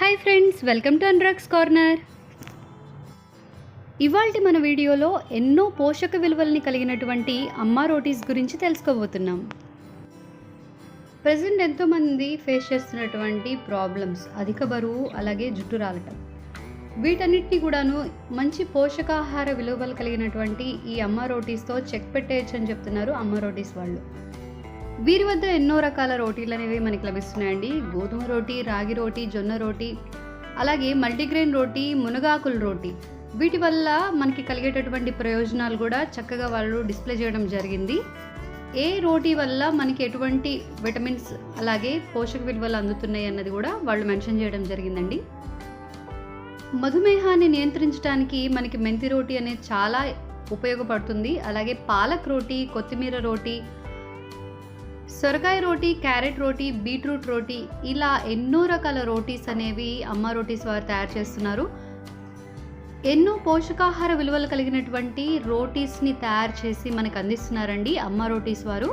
Hi friends welcome to అన్రాక్స్ corner ఇవాళ మన వీడియోలో ఎన్నో పోషక విలువల్ని కలిగినటువంటి అమ్మా రోటీస్ గురించి తెలుసుకోబోతున్నాం. ప్రజెంట్ ఎంతోమంది ఫేస్ చేస్తున్నటువంటి ప్రాబ్లమ్స్ అధిక బరువు అలాగే జుట్టు రాలటం. వీటన్నిటిని కూడాను మంచి పోషకాహార విలువలు కలిగినటువంటి ఈ అమ్మ రోటీస్తో చెక్ పెట్టేయచ్చు అని చెప్తున్నారు అమ్మ రోటీస్ వాళ్ళు. వీరి వద్ద ఎన్నో రకాల రోటీలు అనేవి మనకి లభిస్తున్నాయండి. గోధుమ రోటీ రాగి రోటీ జొన్న రోటీ అలాగే మల్టీగ్రెయిన్ రోటీ మునగాకుల రోటీ. వీటి వల్ల మనకి కలిగేటటువంటి ప్రయోజనాలు కూడా చక్కగా వాళ్ళు డిస్ప్లే చేయడం జరిగింది. ఏ రోటీ వల్ల మనకి ఎటువంటి విటమిన్స్ అలాగే పోషక విలువలు అందుతున్నాయి అన్నది కూడా వాళ్ళు మెన్షన్ చేయడం జరిగిందండి. మధుమేహాన్ని నియంత్రించడానికి మనకి మెంతి రోటీ అనేది చాలా ఉపయోగపడుతుంది. అలాగే పాలక్ రోటీ కొత్తిమీర రోటీ సొరకాయ రోటీ క్యారెట్ రోటీ బీట్రూట్ రోటీ ఇలా ఎన్నో రకాల రోటీస్ అనేవి అమ్మ రోటీస్ వారు తయారు చేస్తున్నారు. ఎన్నో పోషకాహార విలువలు కలిగినటువంటి రోటీస్ని తయారు చేసి మనకు అందిస్తున్నారండి అమ్మ రోటీస్ వారు.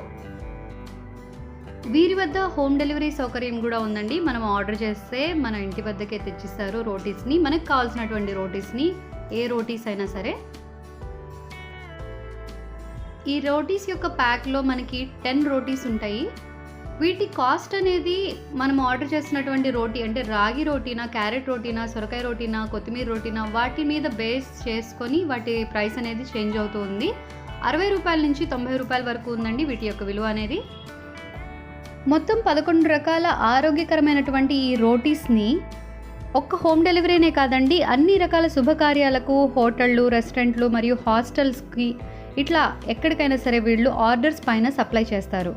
వీరి వద్ద హోమ్ డెలివరీ సౌకర్యం కూడా ఉందండి. మనం ఆర్డర్ చేస్తే మన ఇంటి వద్దకే తెచ్చిస్తారు రోటీస్ని. మనకు కావాల్సినటువంటి రోటీస్ని ఏ రోటీస్ అయినా సరే ఈ రోటీస్ యొక్క ప్యాక్లో మనకి టెన్ రోటీస్ ఉంటాయి. వీటి కాస్ట్ అనేది మనం ఆర్డర్ చేసినటువంటి రోటీ అంటే రాగి రోటీనా క్యారెట్ రోటీనా సొరకాయ రోటీనా కొత్తిమీర రోటీనా వాటి మీద బేస్ చేసుకొని వాటి ప్రైస్ అనేది చేంజ్ అవుతుంది అరవై రూపాయల నుంచి తొంభై రూపాయల వరకు ఉందండి వీటి యొక్క విలువ అనేది. మొత్తం పదకొండు రకాల ఆరోగ్యకరమైనటువంటి ఈ రోటీస్ని ఒక్క హోమ్ డెలివరీనే కాదండి అన్ని రకాల శుభకార్యాలకు హోటళ్ళు రెస్టారెంట్లు మరియు హాస్టల్స్కి ఇట్లా ఎక్కడికైనా సరే వీళ్ళు ఆర్డర్స్ పైన సప్లై చేస్తారు.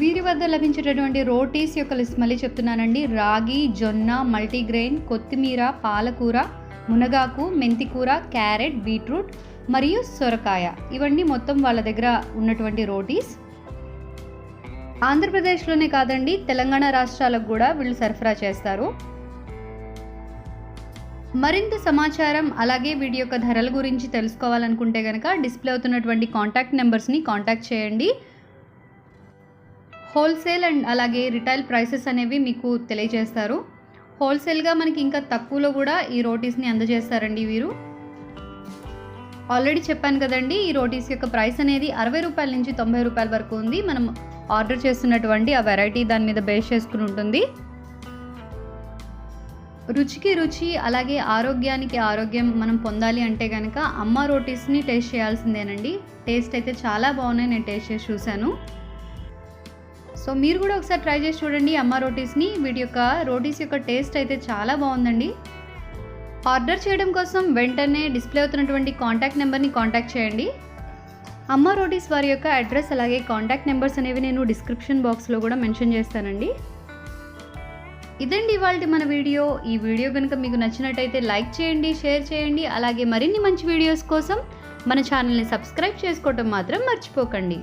వీరి వద్ద లభించేటటువంటి రోటీస్ యొక్క లిస్ట్ మళ్ళీ చెప్తున్నానండి. రాగి జొన్న మల్టీగ్రెయిన్ కొత్తిమీర పాలకూర మునగాకు మెంతికూర క్యారెట్ బీట్రూట్ మరియు సొరకాయ. ఇవన్నీ మొత్తం వాళ్ళ దగ్గర ఉన్నటువంటి రోటీస్. ఆంధ్రప్రదేశ్లోనే కాదండి తెలంగాణ రాష్ట్రాలకు కూడా వీళ్ళు సరఫరా చేస్తారు. మరింత సమాచారం అలాగే వీటి యొక్క ధరల గురించి తెలుసుకోవాలనుకుంటే కనుక డిస్ప్లే అవుతున్నటువంటి కాంటాక్ట్ నెంబర్స్ని కాంటాక్ట్ చేయండి. హోల్సేల్ అండ్ అలాగే రిటైల్ ప్రైసెస్ అనేవి మీకు తెలియజేస్తారు. హోల్సేల్గా మనకి ఇంకా తక్కువలో కూడా ఈ రోటీస్ని అందజేస్తారండి వీరు. ఆల్రెడీ చెప్పాను కదండి ఈ రోటీస్ యొక్క ప్రైస్ అనేది అరవై రూపాయల నుంచి తొంభై రూపాయల వరకు ఉంది. మనం ఆర్డర్ చేస్తున్నటువంటి ఆ వెరైటీ దాని మీద బేస్ చేసుకుని ఉంటుంది. రుచికి రుచి అలాగే ఆరోగ్యానికి ఆరోగ్యం మనం పొందాలి అంటే కనుక అమ్మ రోటీస్ని టేస్ట్ చేయాల్సిందేనండి. టేస్ట్ అయితే చాలా బాగున్నాయి నేను టేస్ట్ చేసి చూశాను. సో మీరు కూడా ఒకసారి ట్రై చేసి చూడండి అమ్మ రోటీస్ని. వీటి యొక్క రోటీస్ యొక్క టేస్ట్ అయితే చాలా బాగుందండి. ఆర్డర్ చేయడం కోసం వెంటనే డిస్ప్లే అవుతున్నటువంటి కాంటాక్ట్ నెంబర్ని కాంటాక్ట్ చేయండి. అమ్మ రోటీస్ వారి యొక్క అడ్రస్ అలాగే కాంటాక్ట్ నెంబర్స్ అనేవి నేను డిస్క్రిప్షన్ బాక్స్లో కూడా మెన్షన్ చేస్తానండి. ఇదండి ఇవాళ మన వీడియో. ఈ వీడియో కనుక మీకు నచ్చినట్టయితే లైక్ చేయండి షేర్ చేయండి అలాగే మరిన్ని మంచి వీడియోస్ కోసం మన ఛానల్ని సబ్స్క్రైబ్ చేసుకోవటం మాత్రం మర్చిపోకండి.